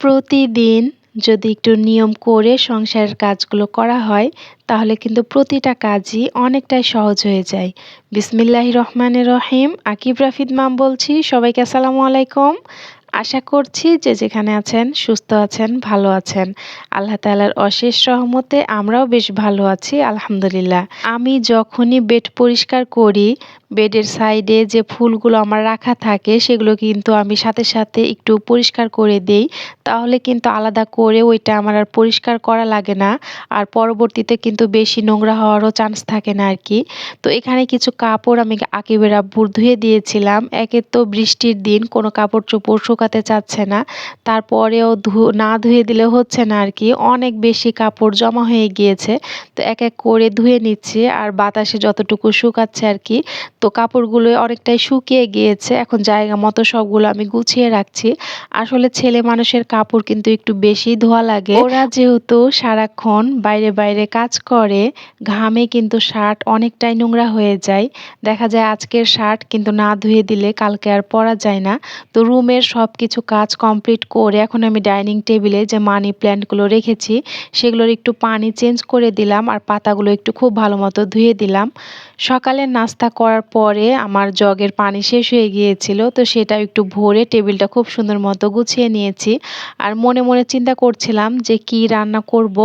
প্রতিদিন যদি একটু নিয়ম করে সংসারের কাজগুলো করা হয়, তাহলে কিন্তু প্রতিটা কাজই অনেকটাই সহজ হয়ে যায়। বিসমিল্লাহ রহমানের রহিম। আকিব রাফিদ মাম বলছি, সবাইকে আসসালামু আলাইকুম। আশা করছি যে যেখানে আছেন, সুস্থ আছেন, ভালো আছেন। আল্লাহ তালার অশেষ সহমতে আমরাও বেশ ভালো আছি, আলহামদুলিল্লাহ। আমি যখনই বেড পরিষ্কার করি বেডের সাইডে যে ফুলগুলো আমার রাখা থাকে, সেগুলো কিন্তু আমি সাথে সাথে একটু পরিষ্কার করে দেই। তাহলে কিন্তু আলাদা করে ওইটা আমার আর পরিষ্কার করা লাগে না। আর পরবর্তীতে কিন্তু বেশি নোংরা হওয়ারও চান্স থাকে না আর কি তো এখানে কিছু কাপড় আমি আকিবের আব্বুর ধুয়ে দিয়েছিলাম। একে তো বৃষ্টির দিন, কোনো কাপড় চোপড় শুকাতে চাচ্ছে না। তারপরেও ধু, না ধুয়ে দিলে হচ্ছে না আর কি অনেক বেশি কাপড় জমা হয়ে গিয়েছে। তো এক এক করে ধুয়ে নিচ্ছে। আর বাতাসে যতটুকু শুকাচ্ছে আর কি তো কাপড়গুলো অনেকটাই শুকিয়ে গিয়েছে। এখন জায়গা মতো সবগুলো আমি গুছিয়ে রাখছি। আসলে ছেলে মানুষের কাপড় কিন্তু একটু বেশি ধোয়া লাগে। ওরা যেহেতু সারাক্ষণ বাইরে বাইরে কাজ করে, ঘামে কিন্তু শার্ট অনেকটাই নোংরা হয়ে যায়। দেখা যায় আজকের শার্ট কিন্তু না ধুয়ে দিলে কালকে আর পরা যায় না। তো রুমের সব কিছু কাজ কমপ্লিট করে এখন আমি ডাইনিং টেবিলে যে মানি প্ল্যান্টগুলো রেখেছি, সেগুলোর একটু পানি চেঞ্জ করে দিলাম আর পাতাগুলো একটু খুব ভালো মতো ধুয়ে দিলাম। সকালে নাস্তা করার পরে আমার জগের পানি শেষ হয়ে গিয়েছিল, তো সেটা একটু ভরে টেবিলটা খুব সুন্দর মতো গুছিয়ে নিয়েছি। আর মনে মনে চিন্তা করছিলাম যে কি রান্না করব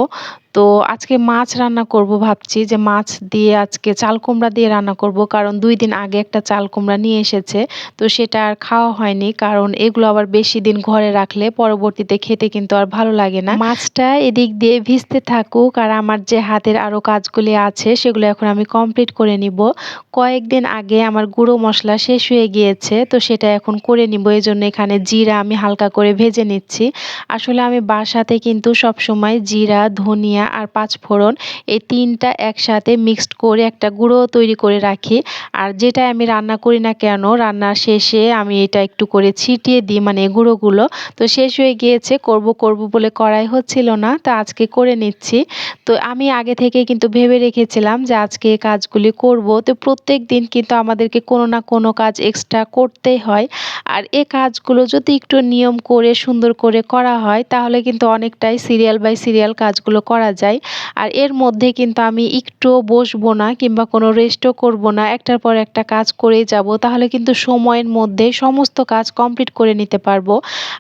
তো আজকে মাছ রান্না করব ভাবছি যে মাছ দিয়ে আজকে চাল কুমড়া দিয়ে রান্না করব, কারণ দুই দিন আগে একটা চাল কুমড়া নিয়ে এসেছে, তো সেটা আর খাওয়া হয়নি, কারণ এগুলো আবার বেশি দিন ঘরে রাখলে পরবর্তীতে খেতে কিন্তু আর ভালো লাগে না। মাছটা এদিক দিয়ে ভিজতে থাকুক, আর আমার যে হাতের আরও কাজগুলি আছে সেগুলো এখন আমি কমপ্লিট করে নিব। কয়েকদিন আগে আমার গুঁড়ো মশলা শেষ হয়ে গিয়েছে, তো সেটা এখন করে নিব এই জন্য এখানে জিরা আমি হালকা করে ভেজে নিচ্ছি। আসলে আমি বাসাতে কিন্তু সবসময় জিরা, ধনিয়া আর পাঁচ ফোড়ন। এই তিনটা একসাথে মিক্সড করে একটা গুঁড়ো তৈরি করে রাখি। আর যেটা আমি রান্না করি না কেন রান্নার শেষে আমি এটা একটু করে ছিটিয়ে দিই মানে গুঁড়োগুলো। তো শেষ হয়ে গিয়েছে, করব করব বলে করাই হচ্ছিল না, তো আজকে করে নিচ্ছি। তো আমি আগে থেকে কিন্তু ভেবে রেখেছিলাম যে আজকে এই কাজগুলি করব। তো প্রত্যেক দিন কিন্তু আমাদেরকে কোনো না কোনো কাজ এক্সট্রা করতেই হয়। আর এ কাজগুলো যদি একটু নিয়ম করে, সুন্দর করে করা হয়, তাহলে কিন্তু অনেকটাই সিরিয়াল বাই সিরিয়াল কাজগুলো করা যায়। আর এর মধ্যে কিন্তু আমি একটুও বসবো না কিংবা কোনো রেস্টও করব না। একটার পর একটা কাজ করেই যাব। তাহলে কিন্তু সময়ের মধ্যে সমস্ত কাজ কমপ্লিট করে নিতে পারব।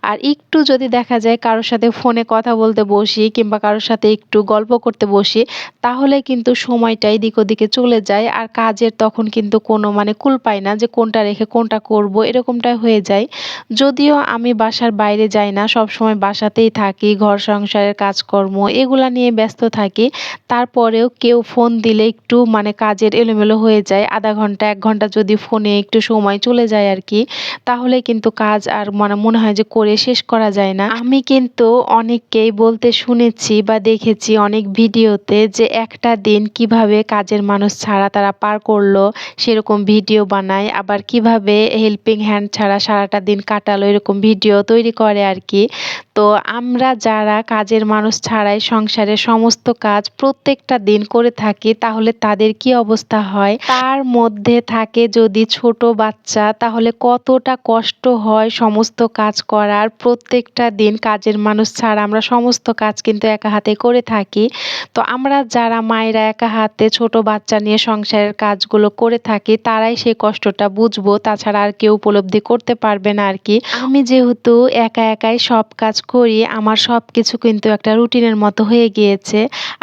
আর একটু যদি দেখা যায় কারোর সাথে ফোনে কথা বলতে বসি কিংবা কারোর সাথে একটু গল্প করতে বসি, তাহলে কিন্তু সময়টা এদিক ওদিকে চলে যায়। আর কাজের তখন কিন্তু কোনো মানে কুল পাই না যে কোনটা রেখে কোনটা করব এরকমটাই হয়ে যায়। যদিও আমি বাসার বাইরে যাই না সব সময় বাসাতেই থাকি। ঘর সংসারের কাজকর্ম, এগুলা নিয়ে ব্যস্ত থাকি, তারপরেও কেউ ফোন দিলে একটু মানে কাজের এলোমেলো হয়ে যায়, আধা ঘণ্টা, এক ঘণ্টা যদি ফোনে একটু সময় চলে যায় আর কি, তাহলে কিন্তু কাজ আর মানে মনে হয় যে করে শেষ করা যায় না। আমি কিন্তু অনেককেই বলতে শুনেছি বা দেখেছি অনেক ভিডিওতে যে একটা দিন কীভাবে কাজের মানুষ ছাড়া তারা পার করল, সেরকম ভিডিও বানায়, আবার কীভাবে হেল্পিং হ্যান্ড ছাড়া সারাটা দিন কাটালো, এরকম ভিডিও তৈরি করে আর কি। তো আমরা যারা কাজের মানুষ ছাড়াই সংসারের সমস্ত কাজ প্রত্যেকটা দিন করে থাকি, তাহলে তাদের কি অবস্থা হয়? তার মধ্যে থাকে যদি ছোট বাচ্চা, তাহলে কতটা কষ্ট হয় সমস্ত কাজ করার? প্রত্যেকটা দিন কাজের মানুষ ছাড়া আমরা সমস্ত কাজ কিন্তু একা হাতে করে থাকি। তো আমরা যারা মায়েরা একা হাতে ছোট বাচ্চা নিয়ে সংসারের কাজগুলো করে থাকি, তারাই সেই কষ্টটা বুঝব। তাছাড়া আর কেউ উপলব্ধি করতে পারবে না আর কি। আমি যেহেতু একা একাই সব কাজ করি, আমার সব কিছু কিন্তু একটা রুটিনের মতো হয়ে গিয়েছে।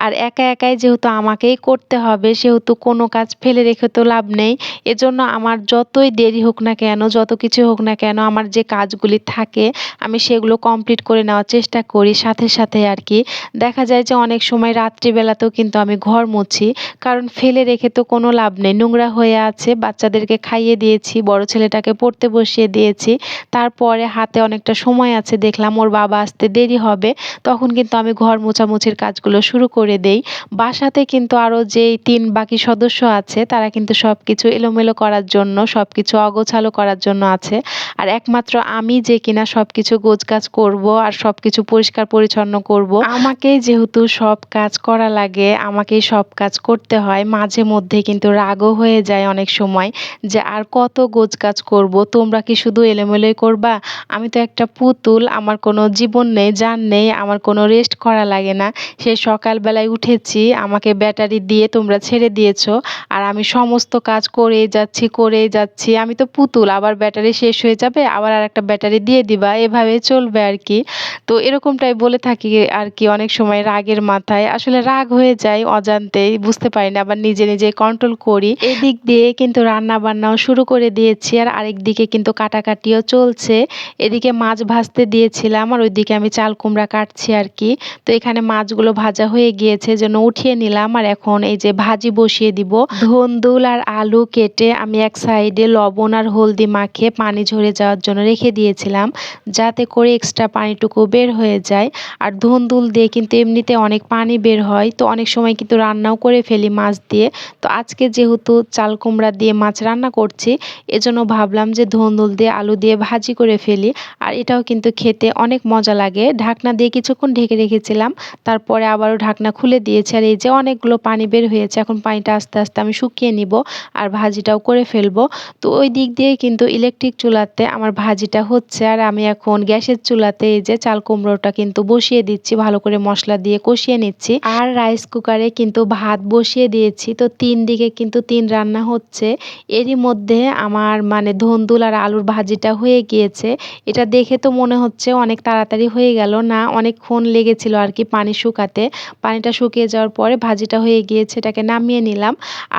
আর একা একাই যেহেতু আমাকেই করতে হবে, সেহেতু কোনো কাজ ফেলে রেখে তো লাভ নেই। এজন্য আমার যতই দেরি হোক না কেন, যত কিছু হোক না কেন, আমার যে কাজগুলি থাকে, আমি সেগুলো কমপ্লিট করে নেওয়ার চেষ্টা করি। সাথে সাথে আর কি, দেখা যায় যে অনেক সময় রাত্রিবেলাতেও কিন্তু আমি ঘর মুছি, কারণ ফেলে রেখে তো কোনো লাভ নেই। নোংরা হয়ে আছে, বাচ্চাদেরকে খাইয়ে দিয়েছি, বড় ছেলেটাকে পড়তে বসিয়ে দিয়েছি। তারপরে হাতে অনেকটা সময় আছে, দেখলাম ওর বাবা আসতে দেরি হবে, তখন কিন্তু আমি ঘর মোছামুছির কাজ কাজগুলো শুরু করে দেই। বাসাতে কিন্তু আরও যেই তিন বাকি সদস্য আছে, তারা কিন্তু সব কিছু এলোমেলো করার জন্য সব কিছু অগোছালো করার জন্য আছে। আর একমাত্র আমি যে কিনা সব কিছু গোছগাছ করব আর সব কিছু পরিষ্কার পরিচ্ছন্ন করব, আমাকেই যেহেতু সব কাজ করা লাগে, আমাকেই সব কাজ করতে হয়, মাঝে মধ্যে কিন্তু রাগও হয়ে যায় অনেক সময় যে আর কত গোছগাছ করব, তোমরা কি শুধু এলোমেলোই করবা? আমি তো একটা পুতুল, আমার কোনো জীবন নেই, জান নেই, আমার কোনো রেস্ট করা লাগে না। সেই সকালবেলায় উঠেছি, আমাকে ব্যাটারি দিয়ে তোমরা ছেড়ে দিয়েছ। আর আমি সমস্ত কাজ করেই যাচ্ছি করেই যাচ্ছি। আমি তো পুতুল, আবার ব্যাটারি শেষ হয়ে যাবে, আবার আর একটা ব্যাটারি দিয়ে দিবা। এভাবে চলবে আর কি। তো এরকমটাই বলে থাকি আর কি অনেক সময় রাগের মাথায়। আসলে রাগ হয়ে যায় অজান্তেই, বুঝতে পারি না, আবার নিজে নিজে কন্ট্রোল করি। এদিক দিয়ে কিন্তু রান্না বান্নাও শুরু করে দিয়েছি, আর আরেক দিকে কিন্তু কাটাকাটিও চলছে। এদিকে মাছ ভাজতে দিয়েছিলাম, আর ওইদিকে আমি চাল কুমড়া কাটছি আর কি। তো এখানে মাছগুলো ভাজা হয়ে গিয়েছে, যেন উঠিয়ে নিলাম। আর এখন এই যে ভাজি বসিয়ে দিব। ধন্দুল আর আলু কেটে আমি এক সাইডে লবণ আর হলদি মাখে পানি ঝরে যাওয়ার জন্য রেখে দিয়েছিলাম, যাতে করে এক্সট্রা পানিটুকু বের হয়ে যায়। আর ধন্দুল দিয়ে কিন্তু এমনিতে অনেক পানি বের হয়, তো অনেক সময় কিন্তু রান্নাও করে ফেলি মাছ দিয়ে। তো আজকে যেহেতু চাল কুমড়া দিয়ে মাছ রান্না করছি, এজন্য ভাবলাম যে ধন্দুল দিয়ে আলু দিয়ে ভাজি করে ফেলি। আর এটাও কিন্তু খেতে অনেক মজা লাগে। ঢাকনা দিয়ে কিছুক্ষণ ঢেকে রেখেছিলাম, তারপরে আবারও ঢাকনা খুলে দিয়েছি। আর এই যে অনেকগুলো পানি বের হয়েছে, এখন পানিটা আস্তে আস্তে আমি শুকিয়ে নিব আর ভাজিটাও করে ফেলব। তো ওই দিক দিয়ে কিন্তু ইলেকট্রিক চুলাতে আমার ভাজিটা হচ্ছে আর আমি এখন গ্যাসের চুলাতে এই যে চাল কুমড়োটা কিন্তু বসিয়ে দিচ্ছি, ভালো করে মশলা দিয়ে কষিয়ে নিচ্ছি। আর রাইস কুকারে কিন্তু ভাত বসিয়ে দিয়েছি। তো তিন দিকে কিন্তু তিন রান্না হচ্ছে। এরই মধ্যে আমার মানে ধন্দুল আর আলুর ভাজিটা হয়ে গিয়েছে। এটা দেখে তো মনে হচ্ছে অনেক তাড়াতাড়ি হয়ে গেল। না, অনেকক্ষণ লেগেছিল আর কি পানি শুকাতে। পানিটা শুকিয়ে যাওয়ার পরে ভাজিটা হয়ে গিয়েছে, এটাকে নামিয়ে নিলাম।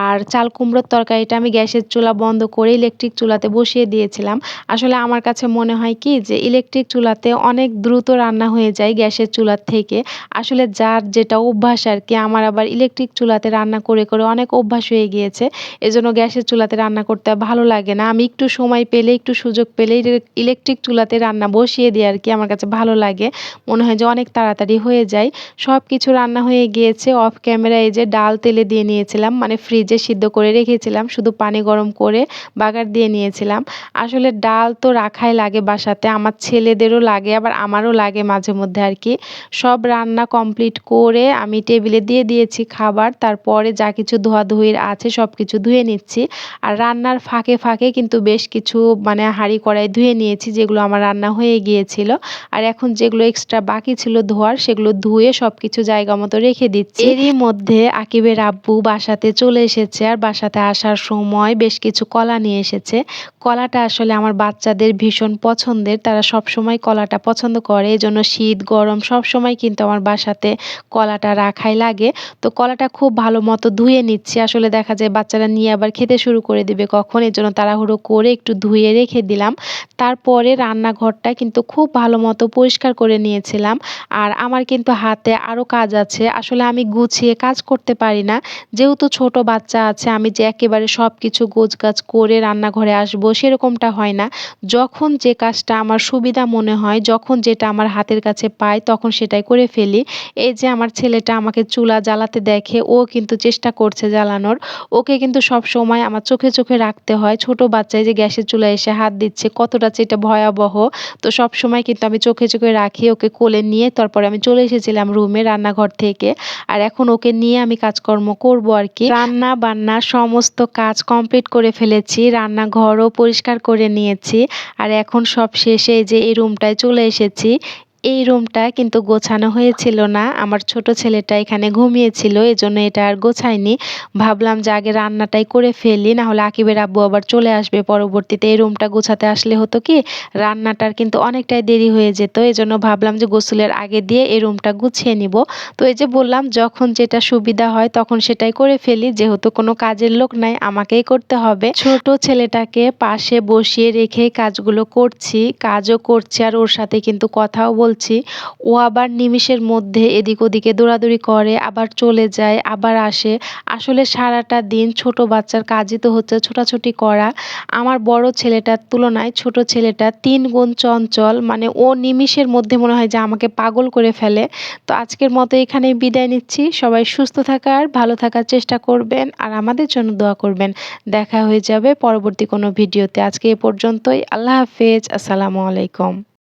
আর চাল কুমড়োর তরকারিটা আমি গ্যাসের চুলা বন্ধ করে ইলেকট্রিক চুলাতে বসিয়ে দিয়েছিলাম। আসলে আমার কাছে মনে হয় কি যে ইলেকট্রিক চুলাতে অনেক দ্রুত রান্না হয়ে যায় গ্যাসের চুলার থেকে। আসলে যার যেটা অভ্যাস আর কি, আমার আবার ইলেকট্রিক চুলাতে রান্না করে করে অনেক অভ্যাস হয়ে গিয়েছে। এজন্য গ্যাসের চুলাতে রান্না করতে ভালো লাগে না। আমি একটু সময় পেলে, একটু সুযোগ পেলে ইলেকট্রিক চুলাতে রান্না বসিয়ে দিই আর কি, আমার কাছে ভালো লাগে। মনে হয় যে অনেক তাড়াতাড়ি হয়ে যায়। সব কিছু রান্না হয়ে গিয়েছে। অফ ক্যামেরায় যে ডাল তেলে দিয়ে নিয়েছিলাম মানে ফ্রিজে সিদ্ধ করে রেখেছিলাম, শুধু পানি গরম করে বাগার দিয়ে নিয়েছিলাম। আসলে ডাল তো রাখাই লাগে বাসাতে, আমার ছেলেদেরও লাগে, আবার আমারও লাগে মাঝে মধ্যে আর কি। সব রান্না কমপ্লিট করে আমি টেবিলে দিয়ে দিয়েছি খাবার, তারপরে যা কিছু ধোয়াধুয়ির আছে সব কিছু ধুয়ে নিচ্ছি। আর রান্নার ফাঁকে ফাঁকে কিন্তু বেশ কিছু মানে হাঁড়ি কড়াই ধুয়ে নিয়েছি, যেগুলো আমার রান্না হয়ে গিয়েছিল। আর এখন যেগুলো এক্সট্রা বাকি ছিল ধোয়ার, সেগুলো ধুয়ে সব কিছু জায়গা মতো রেখে দিচ্ছি। এরই মধ্যে আকিবের আব্বু বাসাতে চলে এসেছে আর বাসাতে আসার সময় বেশ কিছু কলা নিয়ে এসেছে। কলাটা আসলে আমার বাচ্চাদের ভীষণ পছন্দের। তারা সব সময় কলাটা পছন্দ করে এই জন্য শীত, গরম সব সময় কিন্তু আমার বাসাতে কলাটা রাখাই লাগে। তো কলাটা খুব ভালো মতো ধুয়ে নিচ্ছি। আসলে দেখা যায় বাচ্চারা নিয়ে আবার খেতে শুরু করে দিবে কখন এই জন্য তাড়াহুড়ো করে একটু ধুয়ে রেখে দিলাম। তারপরে রান্নাঘরটা কিন্তু খুব ভালো মতো পরিষ্কার করে নিয়েছিলাম। আর আমার কিন্তু হাতে আরও কাজ আছে, আসলে আমি গুছিয়ে কাজ করতে পারি না। যেহেতু ছোট বাচ্চা আছে, আমি যে একেবারে সব কিছু গোছগাছ করে রান্নাঘরে আসব সেরকমটা হয় না। যখন যে কাজটা আমার সুবিধা মনে হয়, যখন যেটা আমার হাতের কাছে পাই, তখন সেটাই করে ফেলি। এই যে আমার ছেলেটা আমাকে চুলা জ্বালাতে দেখে, ও কিন্তু চেষ্টা করছে জ্বালানোর। ওকে কিন্তু সব সময় আমার চোখে চোখে রাখতে হয়। ছোট বাচ্চায় যে গ্যাসের চুলায় এসে হাত দিচ্ছে, কতটা যেটা ভয়াবহ। তো সব সময় কিন্তু আমি চোখে চোখে রাখি, ওকে কোলে নিয়ে তারপরে আমি চলে এসেছিলাম রুমে রান্নাঘর থেকে। আর এখন ওকে নিয়ে আমি কাজকর্ম করব আর কি। রান্না বান্না সমস্ত কাজ কমপ্লিট করে ফেলেছি, রান্নাঘরও পরিষ্কার করে নিয়েছি। আর এখন সব শেষে যে এই রুমটায় চলে এসেছি। এই রুমটা কিন্তু গোছানো হয়েছিল না। আমার ছোট ছেলেটা এখানে ঘুমিয়েছিল, এজন্য এটা আর গোছায়নি। ভাবলাম যে আগে রান্নাটাই করে ফেলি না হলে আকিবের আব্বু আবার চলে আসবে পরবর্তীতে। এই রুমটা গোছাতে আসলে হতো কি, রান্নাটার কিন্তু অনেকটাই দেরি হয়ে যেত। এজন্য ভাবলাম যে গোসলের আগে দিয়ে এই রুমটা গুছিয়ে নিব। তো এই যে বললাম, যখন যেটা সুবিধা হয় তখন সেটাই করে ফেলি। যেহেতু কোনো কাজের লোক নাই, আমাকেই করতে হবে। ছোট ছেলেটাকে পাশে বসিয়ে রেখে কাজগুলো করছি। কাজও করছি আর ওর সাথে কিন্তু কথাও বলছি। বলছি, ও আবার নিমিষের মধ্যে এদিক ওদিকে দৌড়াদৌড়ি করে, আবার চলে যায়, আবার আসে। আসলে সারাটা দিন ছোট বাচ্চার কাজই তো হচ্ছে ছোটাছুটি করা। আমার বড় ছেলেটার তুলনায় ছোট ছেলেটা তিন গুণ চঞ্চল মানে ও নিমিষের মধ্যে মনে হয় যে আমাকে পাগল করে ফেলে। তো আজকের মতো এখানে বিদায় নিচ্ছি। সবাই সুস্থ থাকার, ভালো থাকার চেষ্টা করবেন আর আমাদের জন্য দোয়া করবেন। দেখা হয়ে যাবে পরবর্তী কোনো ভিডিওতে। আজকে এ পর্যন্তই। আল্লাহ হাফেজ। আসসালামু আলাইকুম।